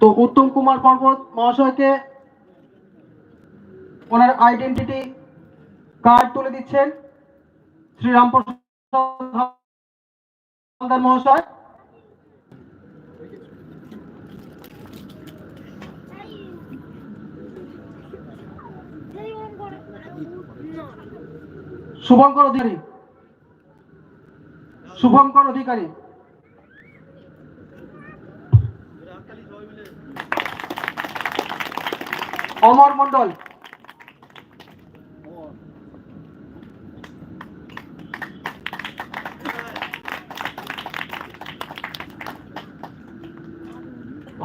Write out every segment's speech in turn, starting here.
তো উত্তম কুমার পর্বত মহাশয়কে ওনার আইডেন্টিটি কার্ড তুলে দিচ্ছেন শ্রী রামপ্রসাদ মহাশয়। শুভঙ্কর অধিকারী। শুভঙ্কর অধিকারী। অমর মন্ডল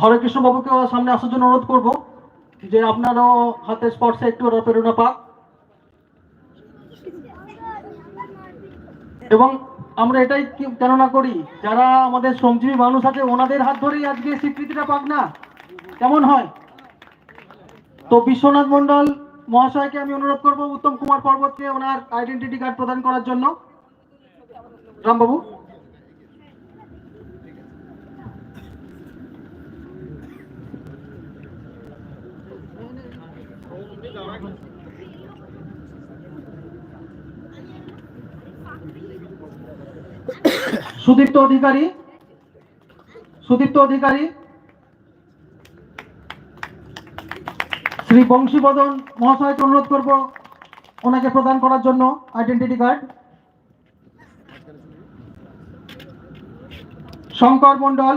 হরে কৃষ্ণ বাবুকে সামনে আসার জন্য অনুরোধ করব যে আপনারও হাতে স্পর্শে একটু প্রেরণা পাক। এবং আমরা এটাই কেননা করি, যারা আমাদের শ্রমজীবী মানুষ আছে, ওনাদের হাত ধরেই আজকে স্বীকৃতিটা পাক না? কেমন হয়? তো বিশ্বনাথ মন্ডল মহাশয়কে আমি অনুরোধ করব উত্তম কুমার পর্বতকে ওনার আইডেন্টিটি কার্ড প্রদান করার জন্য। রামবাবু? সুদীপ্ত অধিকারী? সুদীপ্ত অধিকারী? শ্রী বংশীবদন মহাশয়কে অনুরোধ করব ওনাকে প্রদান করার জন্য আইডেন্টিটি কার্ড শঙ্কর মন্ডল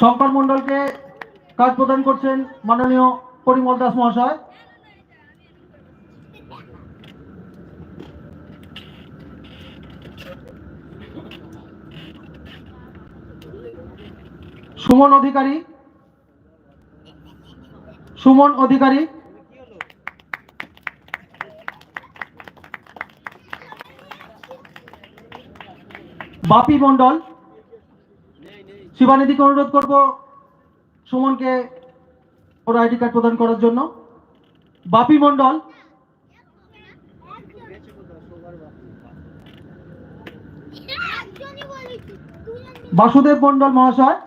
শঙ্কর মন্ডলকে কাজ প্রদান করছেন মাননীয় পরিমল দাস মহাশয়। সুমন অধিকারী। সুমন অধিকারী। বাপি মন্ডল শিবানিধিকে অনুরোধ করব সুমনকে ওর আইডি কার্ড প্রদান করার জন্য। বাপি মন্ডল বাসুদেব মন্ডল মহাশয়।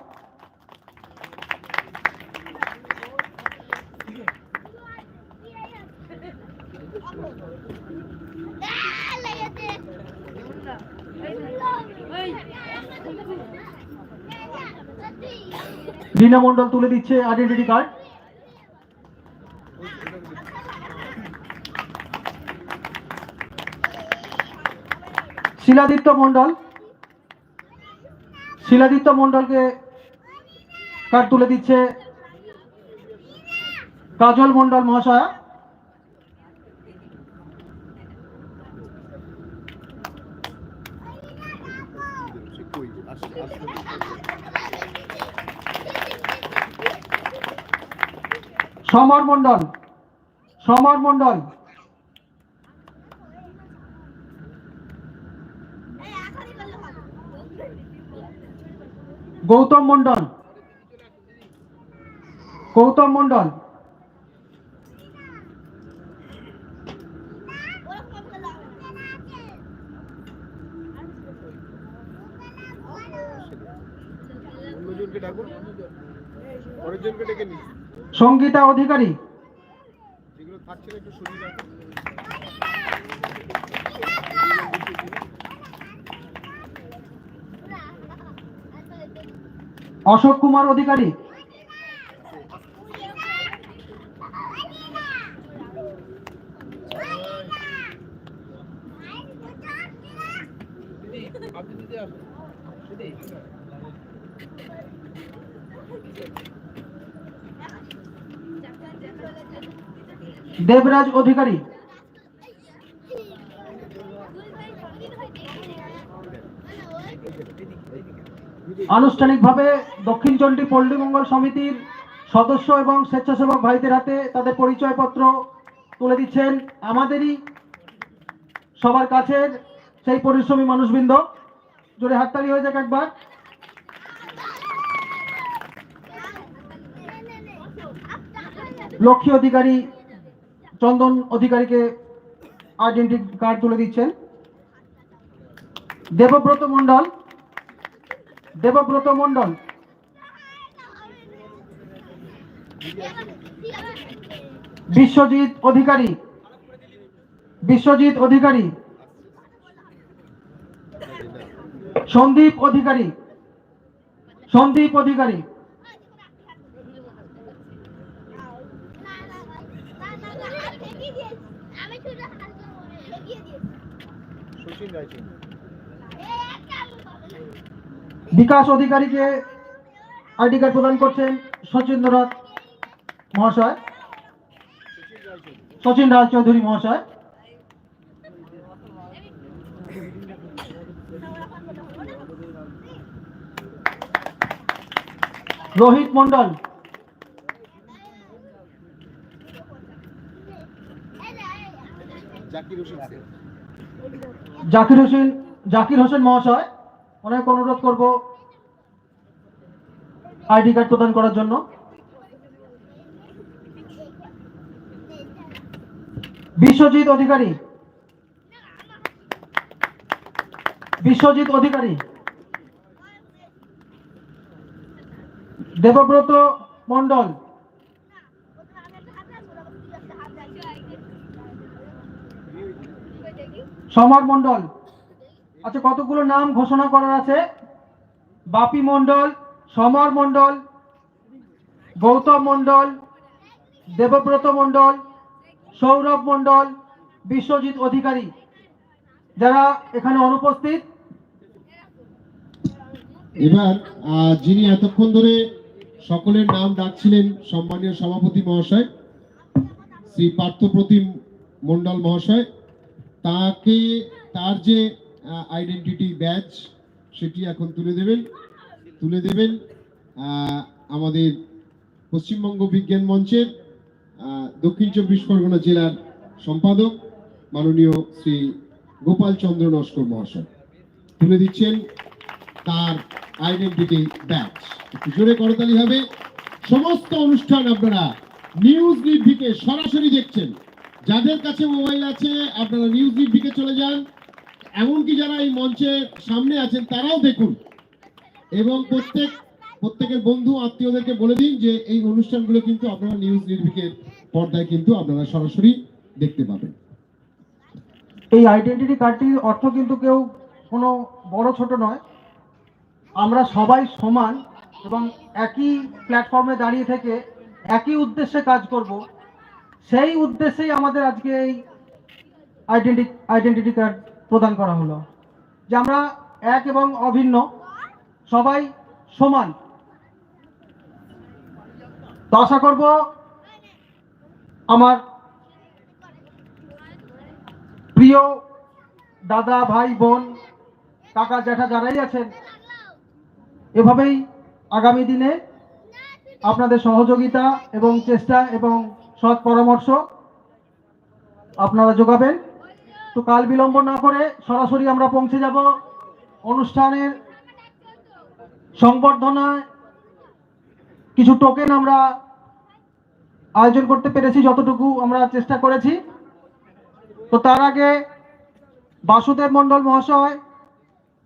রিনা মন্ডল তুলে দিচ্ছে আইডেন্টিটি কার্ড শিলাদিত্য মন্ডল শিলাদিত্য মন্ডলকে কার্ড তুলে দিচ্ছে কাজল মন্ডল মহাশয়া। সমর মন্ডল সমর মন্ডল গৌতম মন্ডল গৌতম মন্ডল সঙ্গীতা অধিকারী। অশোক কুমার অধিকারী। দেবরাজ অধিকারী। আনুষ্ঠানিকভাবে দক্ষিণ চণ্ডী পল্লী মঙ্গল সমিতির সদস্য এবং স্বেচ্ছাসেবক ভাইদের হাতে তাদের পরিচয়পত্র তুলে দিচ্ছেন আমাদেরই সবার কাছের সেই পরিশ্রমী মানুষবৃন্দ। জোরে হাততালি হয়ে যাক একবার। লক্ষ্মী অধিকারী, চন্দন অধিকারীকে আইডেন্টি কার্ড তুলে দিচ্ছেন। দেবব্রত মণ্ডল দেবব্রত মণ্ডল বিশ্বজিৎ অধিকারী। বিশ্বজিৎ অধিকারী। সন্দীপ অধিকারী। সন্দীপ অধিকারী। বিকাশ অধিকারীকে আইডি কার্ড প্রদান করছেন সচিন্দ্রনাথ মহাশয়? সচিন রায়চৌধুরী মহাশয়? রোহিত মন্ডল জাকির হোসেন জাকির হোসেন মহাশয় অনেক অনুরোধ করব আইডি কার্ড প্রদান করার জন্য। বিশ্বজিৎ অধিকারী। বিশ্বজিৎ অধিকারী। দেবব্রত মণ্ডল। সমর মণ্ডল। আচ্ছা কতগুলো নাম ঘোষণা করার আছে? বাপি মণ্ডল, সমর মন্ডল গৌতম মন্ডল দেবব্রত মণ্ডল সৌরভ মন্ডল বিশ্বজিৎ অধিকারী। যারা এখানে অনুপস্থিত। এবার যিনি এতক্ষণ ধরে সকলের নাম ডাকছিলেন সম্মানীয় সভাপতি মহাশয়, শ্রী পার্থপ্রতিম মন্ডল মহাশয়, তাকে, তার যে আইডেন্টিটি ব্যাচ সেটি এখন তুলে দেবেন। তুলে দেবেন আমাদের পশ্চিমবঙ্গ বিজ্ঞান মঞ্চের দক্ষিণ চব্বিশ পরগনা জেলার সম্পাদক মাননীয় শ্রী গোপাল চন্দ্র নস্কর মহাশয়। তুলে দিচ্ছেন তার আইডেন্টিটি ব্যাচ। একটু জোরে করতালি হবে। সমস্ত অনুষ্ঠান আপনারা নিউজ নির্ভিকে সরাসরি দেখছেন। যাদের কাছে মোবাইল আছে, আপনারা নিউজ নির্ভিকে চলে যান। এমনকি যারা এই মঞ্চের সামনে আছেন, তারাও দেখুন। এবং প্রত্যেক, প্রত্যেকের বন্ধু, আত্মীয়দেরকে বলে দিন যে এই অনুষ্ঠানগুলো কিন্তু আপনারা নিউজ নির্ভিকের পর্দায় কিন্তু আপনারা সরাসরি দেখতে পাবেন। এই আইডেন্টিটি কার্ডটির অর্থ কিন্তু কেউ কোনো বড় ছোট নয়। আমরা সবাই সমান এবং একই প্ল্যাটফর্মে দাঁড়িয়ে থেকে একই উদ্দেশ্যে কাজ করব। সেই উদ্দেশ্যেই আমাদের আজকে এই আইডেন্টি আইডেন্টিটি কার্ড প্রদান করা হলো। যে আমরা এক এবং অভিন্ন, সবাই সমান। তো আশা করব আমার প্রিয় দাদা, ভাই, বোন, কাকা, জ্যাঠা যারাই আছেন, এভাবেই আগামী দিনে আপনাদের সহযোগিতা এবং চেষ্টা এবং সৎ পরামর্শ আপনারা যোগাবেন। তো কাল বিলম্ব না করে সরাসরি আমরা পৌঁছে যাব অনুষ্ঠানের সংবর্ধনায়। কিছু টোকেন আমরা আয়োজন করতে পেরেছি, যতটুকু আমরা চেষ্টা করেছি। তো তার আগে বাসুদেব মণ্ডল মহাশয়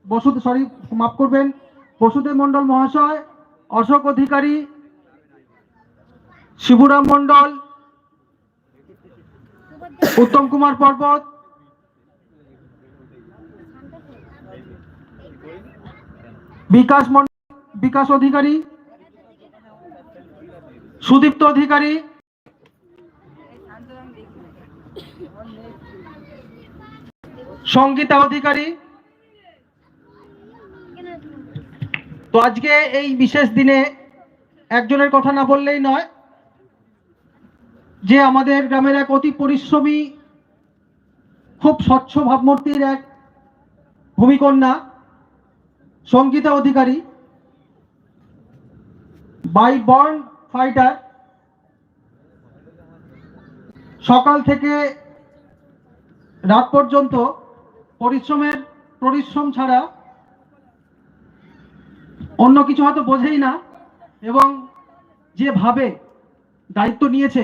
বসুদেব সরি মাফ করবেন, বসুদেব মণ্ডল মহাশয়, অশোক অধিকারী, শিবুরাম মণ্ডল, উত্তম কুমার পর্বত, বিকাশ মণ্ডল, বিকাশ অধিকারী, সুদীপ্ত অধিকারী সঙ্গীতা অধিকারী তো আজকে এই বিশেষ দিনে একজনের কথা না বললেই নয়, যে আমাদের গ্রামের এক অতি পরিশ্রমী, খুব স্বচ্ছ ভাবমূর্তির এক ভূমিকন্যা, Sangita Adhikari, by born fighter, সকাল থেকে রাত পর্যন্ত পরিশ্রমের, পরিশ্রম ছাড়া অন্য কিছু হয়তো বোঝেই না এবং যেভাবে দায়িত্ব নিয়েছে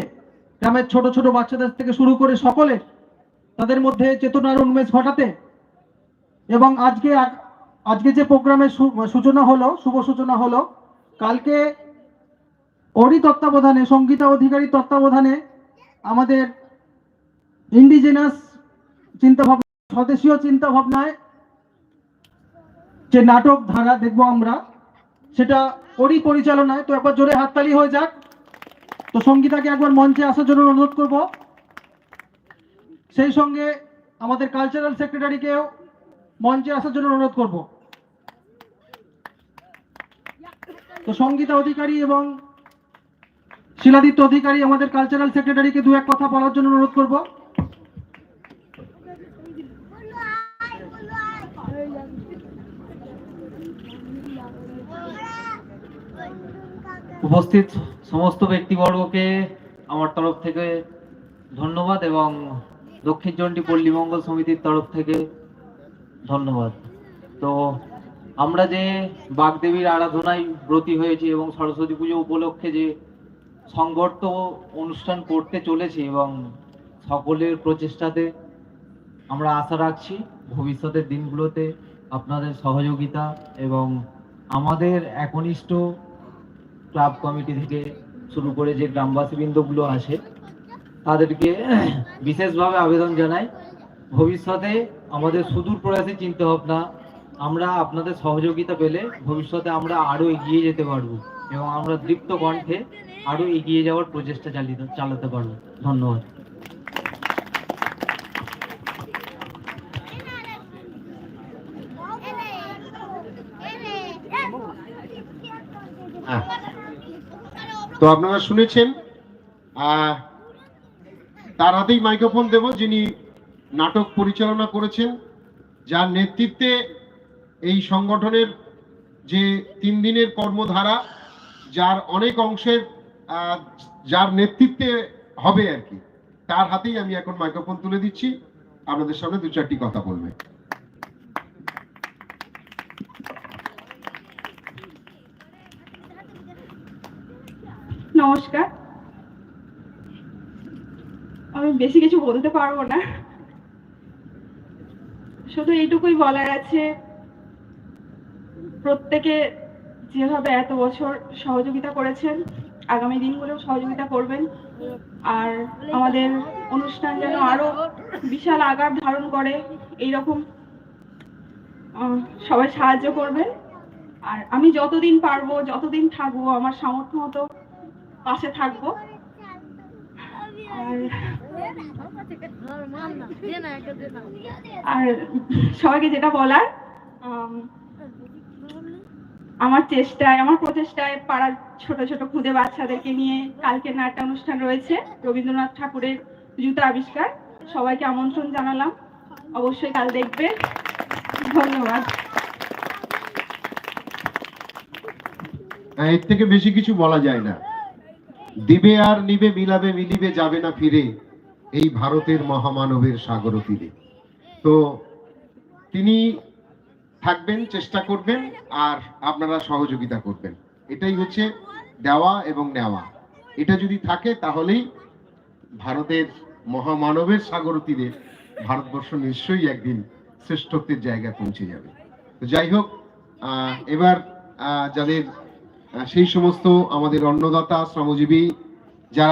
গ্রামের ছোট ছোট বাচ্চাদের থেকে শুরু করে সকলে তাদের মধ্যে চেতনার উন্মেষ ঘটাতে এবং আজকে আজকে যে প্রোগ্রামের সূচনা হলো, শুভ সূচনা হলো, কালকে ওরই তত্ত্বাবধানে সঙ্গীতা অধিকারী তত্ত্বাবধানে আমাদের ইন্ডিজেনাস চিন্তা ভাবনা স্বদেশীয় চিন্তা ভাবনায় যে নাটক ধারা দেখব আমরা, সেটা ওরই পরিচালনায়। তো একবার জোরে হাততালি হয়ে যাক। তো সঙ্গীতাকে একবার মঞ্চে আসার জন্য অনুরোধ করব। সেই সঙ্গে আমাদের কালচারাল সেক্রেটারিকেও মঞ্চে আসার জন্য অনুরোধ করব। তো সঙ্গীতা অধিকারী এবং শিলাদিত্য অধিকারী আমাদের কালচারাল সেক্রেটারিকে দু এক কথা বলার জন্য অনুরোধ করব বলো আয় বলো আয় উপস্থিত সমস্ত ব্যক্তিবর্গকে আমার তরফ থেকে ধন্যবাদ এবং দক্ষিণ চণ্ডী পল্লী মঙ্গল সমিতির তরফ থেকে ধন্যবাদ। তো আমরা যে বাগদেবীর আরাধনায় ব্রতী হয়েছি এবং সরস্বতী পুজো উপলক্ষে যে সংগঠিত অনুষ্ঠান করতে চলেছি এবং সকলের প্রচেষ্টাতে আমরা আশা রাখছি ভবিষ্যতের দিনগুলোতে আপনাদের সহযোগিতা এবং আমাদের একনিষ্ঠ ক্লাব কমিটি থেকে শুরু করে যে গ্রামবাসী বৃন্দগুলো আছে তাদেরকে বিশেষভাবে আবেদন জানাই ভবিষ্যতে আমাদের সুদূর প্রয়াসে চিন্তা ভাবনা আমরা আপনাদের সহযোগিতা পেলে ভবিষ্যতে আমরা আরও এগিয়ে যেতে পারব এবং আমরা দৃপ্ত কণ্ঠে আরও এগিয়ে যাওয়ার প্রচেষ্টা চালিয়ে চালাতে পারব। ধন্যবাদ। তো আপনারা শুনেছেন তার হাতেই মাইক্রোফোন দেব, যিনি নাটক পরিচালনা করেছেন, যার নেতৃত্বে এই সংগঠনের যে তিন দিনের কর্মধারা, যার অনেক অংশের যার নেতৃত্বে হবে আর কি। তার হাতেই আমি এখন মাইক্রোফোন তুলে দিচ্ছি। আপনাদের সামনে দু চারটি কথা বলবে। নমস্কার। আমি বেশি কিছু বলতে পারব না। শুধু এইটুকুই বলার আছে, প্রত্যেকে যেভাবে এত বছর সহযোগিতা করেছেন, আগামী দিনগুলো সহযোগিতা করবেন, আর আমাদের অনুষ্ঠান যেন আরও বিশাল আকার ধারণ করে, এইরকম সবাই সাহায্য করবেন। আর আমি যতদিন পারব, যতদিন থাকব, আমার সামর্থ্য মতো পাশে থাকব। আর সবাইকে যেটা বলার আমার চেষ্টায়, আমার প্রচেষ্টায় পাড়ার ছোট ছোট খুদে বাচ্চাদেরকে নিয়ে কালকে নাট্য অনুষ্ঠান রয়েছে, রবীন্দ্রনাথ ঠাকুরের জুতা আবিষ্কার। সবাইকে আমন্ত্রণ জানালাম। অবশ্যই কাল দেখবে। ধন্যবাদ। এর থেকে বেশি কিছু বলা যায় না। দিবে আর নিবে, মিলাবে, মিলিবে, যাবে না ফিরে এই ভারতের মহামানবের সাগর তীরে। তো তিনি থাকবেন, চেষ্টা করবেন আর আপনারা সহযোগিতা করবেন। এটাই হচ্ছে দেওয়া এবং নেওয়া। এটা যদি থাকে তাহলেই ভারতের মহামানবের সাগর তীরে ভারতবর্ষ নিশ্চয়ই একদিন শ্রেষ্ঠত্বের জায়গায় পৌঁছে যাবে। তো যাই হোক এবার যাদের সেই সমস্ত আমাদের অন্নদাতা শ্রমজীবী যারা